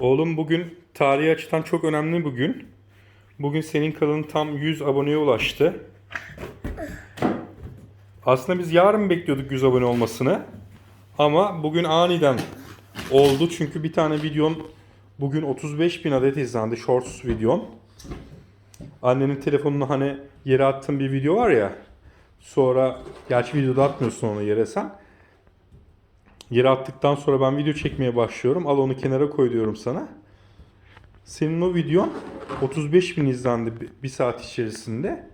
Oğlum bugün tarihi açıdan çok önemli bugün. Bugün senin kanalın tam 100 aboneye ulaştı. Aslında biz yarın bekliyorduk 100 abone olmasını. Ama bugün aniden oldu. Çünkü bir tane videon bugün 35 bin adet izlendi. Shorts videon. Annenin telefonunu hani yere attığın bir video var ya. Sonra gerçi videoda atmıyorsun onu yere sen. Yere attıktan sonra ben video çekmeye başlıyorum. Al onu kenara koy diyorum sana. Senin o videon 35 bin izlendi bir- saat içerisinde.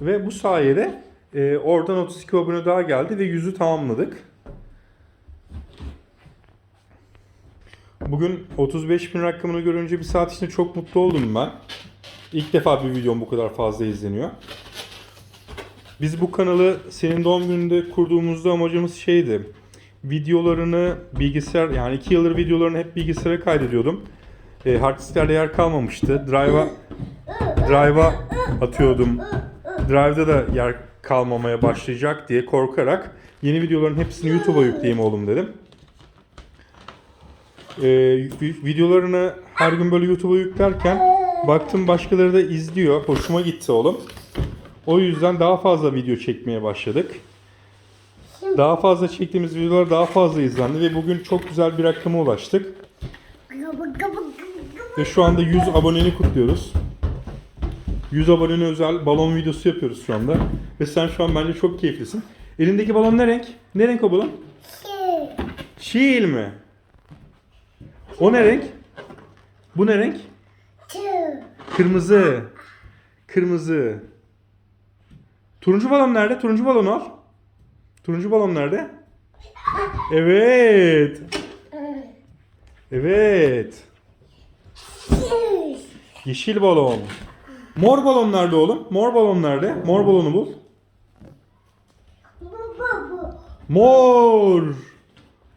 Ve bu sayede e, oradan 32 abone daha geldi ve 100'ü tamamladık. Bugün 35 bin rakamını görünce bir saat içinde çok mutlu oldum ben. İlk defa bir videom bu kadar fazla izleniyor. Biz bu kanalı senin doğum gününde kurduğumuzda amacımız şeydi. Videolarını bilgisayar yani 2 yıldır videolarını hep bilgisayara kaydediyordum. E, hard disklerde yer kalmamıştı. Drive'a Drive'a atıyordum. Drive'da da yer kalmamaya başlayacak diye korkarak yeni videoların hepsini YouTube'a yükleyeyim oğlum dedim. E, vi- videolarını her gün böyle YouTube'a yüklerken baktım başkaları da izliyor. Hoşuma gitti oğlum. O yüzden daha fazla video çekmeye başladık. Daha fazla çektiğimiz videolar daha fazla izlendi ve bugün çok güzel bir rakama ulaştık. Ve şu anda 100 aboneni kutluyoruz. 100 abonene özel balon videosu yapıyoruz şu anda. Ve sen şu an bence çok keyiflisin. Elindeki balon ne renk? Ne renk o balon? Şiil mi? O ne renk? Bu ne renk? Kırmızı. Kırmızı. Turuncu balon nerede? Turuncu balon al. Turuncu balon nerede? Evet. Evet. Yeşil balon. Mor balon nerede oğlum? Mor balon nerede? Mor balonu bul. Mor.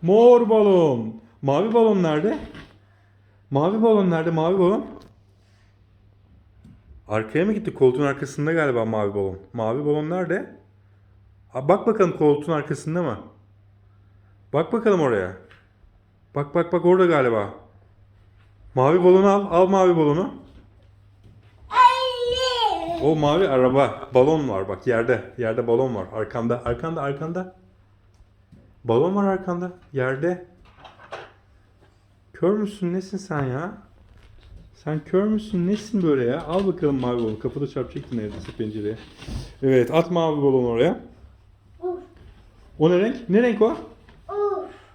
Mor balon. Mavi balon nerede? Mavi balon nerede? Mavi balon. Arkaya mı gitti? Koltuğun arkasında galiba mavi balon. Mavi balon nerede? Ha, bak bakalım koltuğun arkasında mı? Bak bakalım oraya. Bak bak bak orada galiba. Mavi balonu al. Al mavi balonu. O mavi araba. Balon var bak yerde. Yerde balon var. Arkanda. Arkanda arkanda. Balon var arkanda. Yerde. Kör müsün? Nesin sen ya? Sen kör müsün? Nesin böyle ya? Al bakalım mavi balonu. Kapıda çarpacaktın neredeyse pencereye. Evet at mavi balonu oraya. O ne renk? Ne renk o?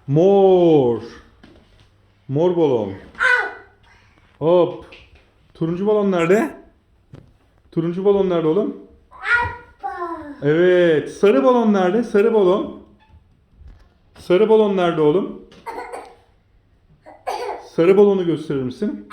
Mor. Mor balon. Hop. Turuncu balon nerede? Turuncu balon nerede oğlum? Evet. Sarı balon nerede? Sarı balon. Sarı balon nerede oğlum? Sarı balonu gösterir misin?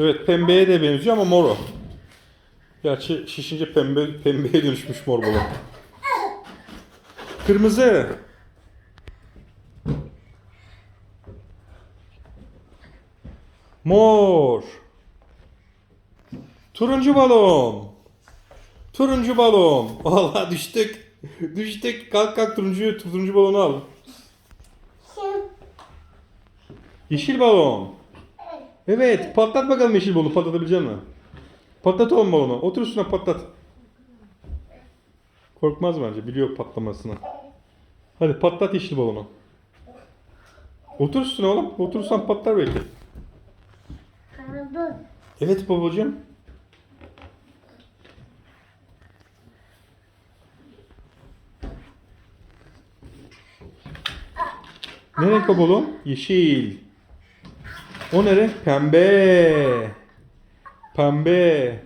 Evet pembeye de benziyor ama mor o. Gerçi şişince pembe pembeye dönüşmüş mor balon. Kırmızı. Mor. Turuncu balon. Turuncu balon. Vallahi düştük. Düştük. Kalk kalk turuncu turuncu balonu al. Yeşil balon. Evet, patlat bakalım yeşil balonu. Patlatabilecek misin? Patlat oğlum balonu. Otur üstüne patlat. Korkmaz bence. Biliyor patlamasını. Hadi patlat yeşil balonu. Otur üstüne oğlum. Oturursan patlar belki. Evet babacığım. Ne renk o balon? Yeşil. O ne renk? Pembe. Pembe.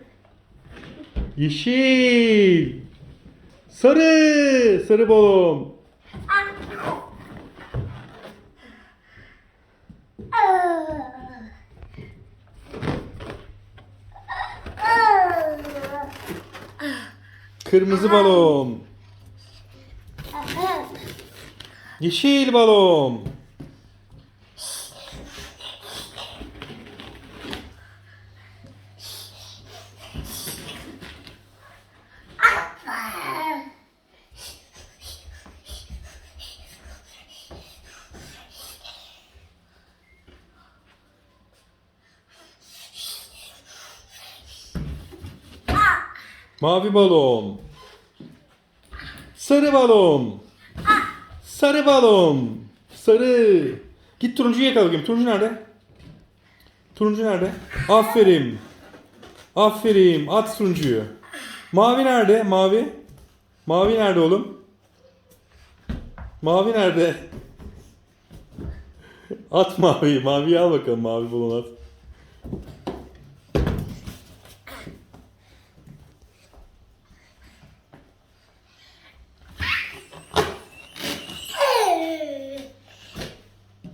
Yeşil. Sarı. Sarı balon. Kırmızı balon. Yeşil balon. Mavi balon. Sarı balon. Sarı balon. Sarı. Git turuncuyu yakala bakayım. Turuncu nerede? Turuncu nerede? Aferin. Aferin. At turuncuyu. Mavi nerede? Mavi. Mavi nerede oğlum? Mavi nerede? At maviyi. Maviyi al bakalım. Mavi balon at.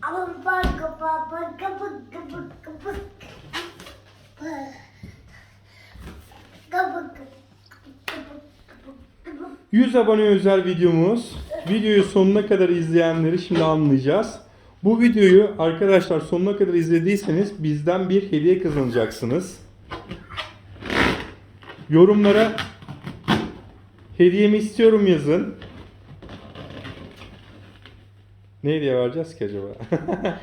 Ama bak bak bak bak bak bak 100 abone özel videomuz. Videoyu sonuna kadar izleyenleri şimdi anlayacağız. Bu videoyu arkadaşlar sonuna kadar izlediyseniz bizden bir hediye kazanacaksınız. Yorumlara hediyemi istiyorum yazın. Ne hediye vereceğiz ki acaba?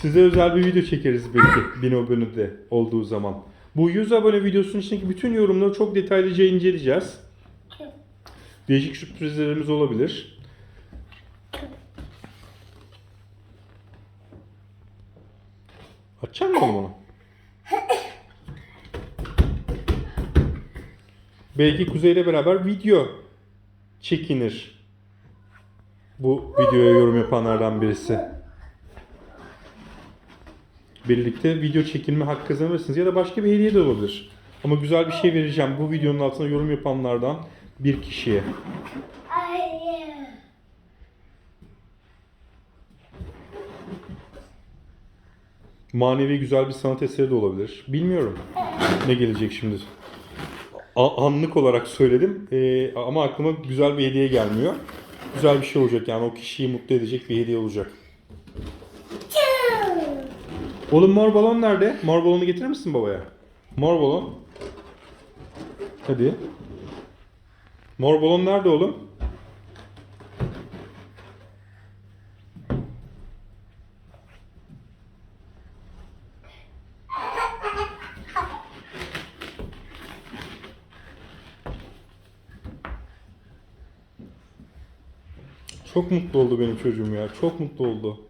Size özel bir video çekeriz belki 1000 abonede olduğu zaman. Bu 100 abone videosunun içindeki bütün yorumları çok detaylıca inceleyeceğiz. Değişik sürprizlerimiz olabilir. Mısın oğlum onu? Belki Kuzey ile beraber video çekinir. Bu videoya yorum yapanlardan birisi. Birlikte video çekilme hakkı kazanırsınız ya da başka bir hediye de olabilir. Ama güzel bir şey vereceğim bu videonun altına yorum yapanlardan bir kişiye. Manevi güzel bir sanat eseri de olabilir. Bilmiyorum ne gelecek şimdi. A- anlık olarak söyledim Ee, ama aklıma güzel bir hediye gelmiyor. Güzel bir şey olacak yani o kişiyi mutlu edecek bir hediye olacak. Oğlum mor balon nerede? Mor balonu getirir misin babaya? Mor balon. Hadi. Mor balon nerede oğlum? Çok mutlu oldu benim çocuğum ya. Çok mutlu oldu.